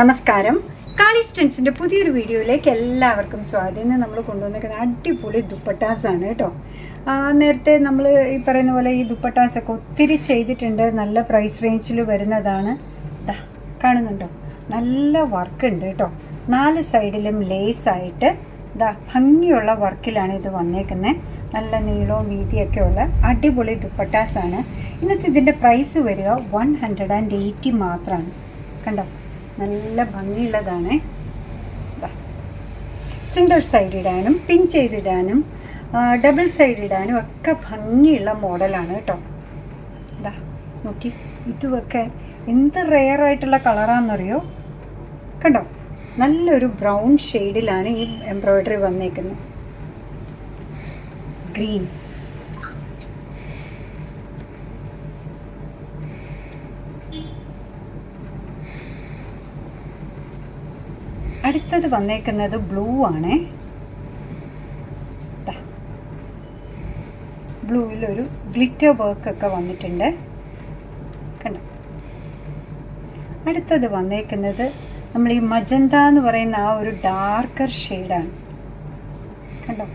നമസ്കാരം. കാളി സ്റ്റെൻസിന്റെ പുതിയൊരു വീഡിയോയിലേക്ക് എല്ലാവർക്കും സ്വാഗതം. നമ്മൾ കൊണ്ടുവന്നിരിക്കുന്ന അടിപൊളി ദുപ്പട്ടാസ് ആണ് കേട്ടോ നേരത്തെ നമ്മൾ ഈ പറയുന്ന പോലെ ഈ ദുപ്പട്ടാസ് ഒക്കെ ഒത്തിരി ചെയ്തിട്ടുണ്ട്. നല്ല പ്രൈസ് റേഞ്ചിൽ വരുന്നതാണ്. ദാ കാണുന്നുണ്ടോ? നല്ല വർക്ക് ഉണ്ട് കേട്ടോ. നാല് സൈഡിലും ലേസ് ആയിട്ട് ദാ ഭംഗിയുള്ള വർക്കിലാണ് ഇത് വന്നേക്കുന്നത്. നല്ല നീളവും വീതിയൊക്കെ ഉള്ള അടിപൊളി ദുപ്പട്ടാസ് ആണ് ഇന്നത്തെ ഇതിന്റെ പ്രൈസ് വരിക വൺ ഹൺഡ്രഡ് ആൻഡ് എയ്റ്റി മാത്രമാണ് കണ്ടോ? നല്ല ഭംഗിയുള്ളതാണ്. സിംഗിൾ സൈഡ് ഇടാനും പിൻ ചെയ്തിടാനും ഡബിൾ സൈഡ് ഇടാനും ഒക്കെ ഭംഗിയുള്ള മോഡലാണ് കേട്ടോ. ഇതാ നോക്കി. ഇതുമൊക്കെ എന്ത് റെയർ ആയിട്ടുള്ള കളറാണെന്നറിയോ കണ്ടോ? നല്ലൊരു ബ്രൗൺ ഷെയ്ഡിലാണ് ഈ എംബ്രോയ്ഡറി വന്നേക്കുന്നത്. ഗ്രീൻ അടുത്തത് വന്നേക്കുന്നത് ബ്ലൂ ആണേ. ബ്ലൂവിൽ ഒരു ഗ്ലിറ്റർ വർക്ക് ഒക്കെ വന്നിട്ടുണ്ട്. കണ്ടോ? അടുത്തത് വന്നേക്കുന്നത് നമ്മൾ ഈ മജന്ത എന്ന് പറയുന്ന ആ ഒരു ഡാർക്കർ ഷെയ്ഡാണ്. കണ്ടോ?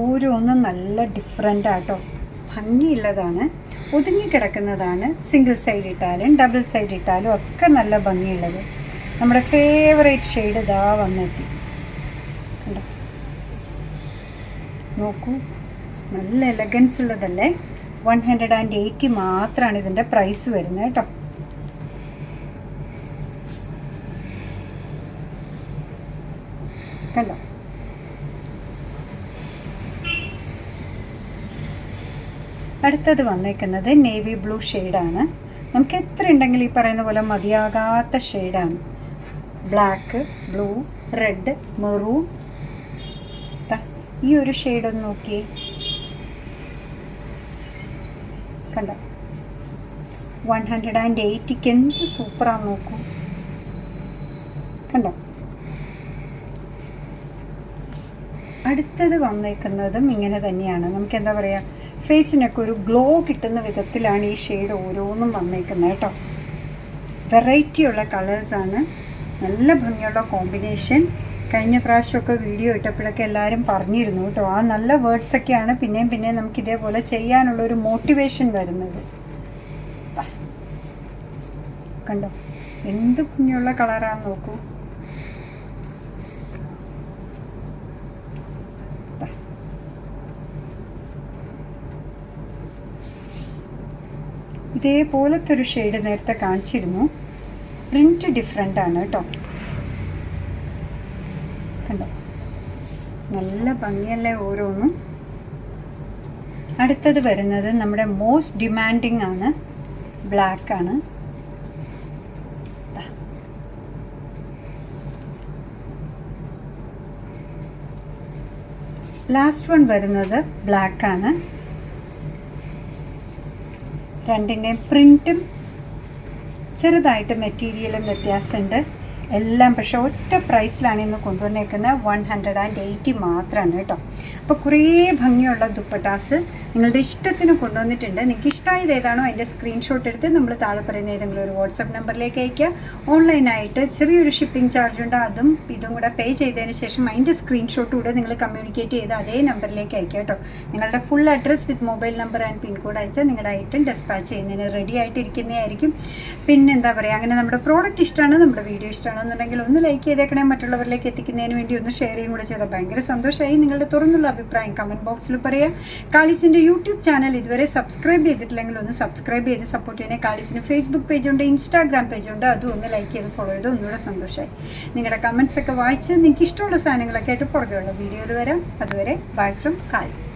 ഓരോന്നും നല്ല ഡിഫറെന്റ് ആട്ടോ. ഭംഗിയുള്ളതാണ്. ഒതുങ്ങി കിടക്കുന്നതാണ്. സിംഗിൾ സൈഡ് ഇട്ടാലും ഡബിൾ സൈഡ് ഇട്ടാലും ഒക്കെ നല്ല ഭംഗിയുള്ളത്. നമ്മുടെ ഫേവറേറ്റ് ഷെയ്ഡ് ഇതാ വന്നെത്തി. കണ്ടോ? നോക്കൂ. നല്ല എലഗൻസ് ഉള്ളതല്ലേ? വൺ ഹൺഡ്രഡ് ആൻഡ് എയ്റ്റി മാത്രമാണ് ഇതിന്റെ പ്രൈസ് വരുന്നത് കേട്ടോ. കണ്ടോ? അടുത്തത് വന്നേക്കുന്നത് നേവി ബ്ലൂ ഷെയ്ഡാണ് നമുക്ക് എത്ര ഉണ്ടെങ്കിലും ഈ പറയുന്ന പോലെ മതിയാകാത്ത ഷെയ്ഡാണ് ബ്ലാക്ക് ബ്ലൂ റെഡ് മെറൂൺ ഈ ഒരു ഷെയ്ഡ് ഒന്ന് നോക്കിയേ. കണ്ട? വൺ ഹൺഡ്രഡ് ആൻഡ് എയ്റ്റിക്ക് എന്ത് സൂപ്പറാന്ന് നോക്കൂ. കണ്ടോ? അടുത്തത് വന്നേക്കുന്നതും ഇങ്ങനെ തന്നെയാണ്. നമുക്ക് എന്താ പറയുക ഫേസിനൊക്കെ ഒരു ഗ്ലോ കിട്ടുന്ന വിധത്തിലാണ് ഈ ഷെയ്ഡ് ഓരോന്നും വന്നേക്കുന്നത് കേട്ടോ. വെറൈറ്റിയുള്ള കളേഴ്സാണ് നല്ല ഭംഗിയുള്ള കോമ്പിനേഷൻ കഴിഞ്ഞ പ്രാവശ്യമൊക്കെ വീഡിയോ ഇട്ടപ്പോഴൊക്കെ എല്ലാവരും പറഞ്ഞിരുന്നു കേട്ടോ. ആ നല്ല വേർഡ്സൊക്കെയാണ് പിന്നെയും പിന്നെയും നമുക്ക് ഇതേപോലെ ചെയ്യാനുള്ള ഒരു മോട്ടിവേഷൻ വരുന്നത്. കണ്ടോ? എന്ത് കുഞ്ഞുള്ള കളറാന്ന് നോക്കൂ. ഇതേപോലത്തെ ഒരു ഷെയ്ഡ് നേരത്തെ കാണിച്ചിരുന്നു. പ്രിന്റ് ഡിഫറെന്റ് ആണ് കേട്ടോ. കണ്ടോ? നല്ല ഭംഗിയല്ലേ ഓരോന്നും. അടുത്തത് വരുന്നത് നമ്മുടെ മോസ്റ്റ് ഡിമാൻഡിങ് ആണ്. ബ്ലാക്ക് ആണ്. ലാസ്റ്റ് വൺ വരുന്നത് ബ്ലാക്ക് ആണ്. രണ്ടിന്റെയും പ്രിന്റും ചെറുതായിട്ട് മെറ്റീരിയലും വ്യത്യാസമുണ്ട്. എല്ലാം പക്ഷേ ഒറ്റ പ്രൈസിലാണ് ഇന്ന് കൊണ്ടുവന്നേക്കുന്നത്. വൺ ഹൺഡ്രഡ് ആൻഡ് എയ്റ്റി മാത്രമാണ് കേട്ടോ. അപ്പോൾ കുറേ ഭംഗിയുള്ള ദുപ്പട്ടാസ് നിങ്ങളുടെ ഇഷ്ടത്തിന് കൊണ്ടുവന്നിട്ടുണ്ട്. നിങ്ങൾക്ക് ഇഷ്ടമായത് ഏതാണോ അതിന്റെ സ്ക്രീൻഷോട്ട് എടുത്ത് നമ്മൾ താഴെ പറയുന്ന ഏതെങ്കിലും ഒരു വാട്സപ്പ് നമ്പറിലേക്ക് അയയ്ക്കുക. ഓൺലൈനായിട്ട് ചെറിയൊരു ഷിപ്പിംഗ് ചാർജ് ഉണ്ട്. അതും ഇതും കൂടെ പേ ചെയ്തതിന് ശേഷം അതിന്റെ സ്ക്രീൻഷോട്ട് കൂടെ നിങ്ങൾ കമ്മ്യൂണിക്കേറ്റ് ചെയ്ത് അതേ നമ്പറിലേക്ക് അയക്കുക കേട്ടോ. നിങ്ങളുടെ full address with mobile number and pin code അയച്ചാൽ നിങ്ങളുടെ ഐറ്റം ഡെസ്പാച്ച് ചെയ്യുന്നതിന് റെഡി ആയിട്ടിരിക്കുന്നതായിരിക്കും. പിന്നെന്താ പറയുക അങ്ങനെ നമ്മുടെ പ്രോഡക്റ്റ് ഇഷ്ടമാണ് നമ്മുടെ വീഡിയോ ഇഷ്ടമാണെന്നുണ്ടെങ്കിൽ ഒന്ന് ലൈക്ക് ചെയ്തേക്കണേ മറ്റുള്ളവരിലേക്ക് എത്തിക്കുന്നതിന് വേണ്ടി ഒന്ന് ഷെയർ ചെയ്യും കൂടെ ചെയ്താൽ ഭയങ്കര സന്തോഷമായി. നിങ്ങളുടെ തുറന്നുള്ള അഭിപ്രായം കമന്റ് ബോക്സിൽ പറയാം കാളിസിന്റെ യൂട്യൂബ് ചാനൽ ഇതുവരെ സബ്സ്ക്രൈബ് ചെയ്തിട്ടില്ലെങ്കിൽ ഒന്ന് സബ്സ്ക്രൈബ് ചെയ്ത് സപ്പോർട്ട് ചെയ്യണേ കാളീസിന് ഫേസ്ബുക്ക് പേജുണ്ട് ഇൻസ്റ്റാഗ്രാം പേജുണ്ട് അതും ഒന്ന് ലൈക്ക് ചെയ്ത് ഫോളോ ചെയ്ത് ഒന്നുകൂടെ സന്തോഷമായി. നിങ്ങളുടെ കമൻസ് ഒക്കെ വായിച്ച് നിങ്ങൾക്ക് ഇഷ്ടമുള്ള സാധനങ്ങളൊക്കെ ആയിട്ട് പുറകെയുള്ള വീഡിയോയിൽ വരാം. അതുവരെ ബൈ ഫ്രം കാളീസ്.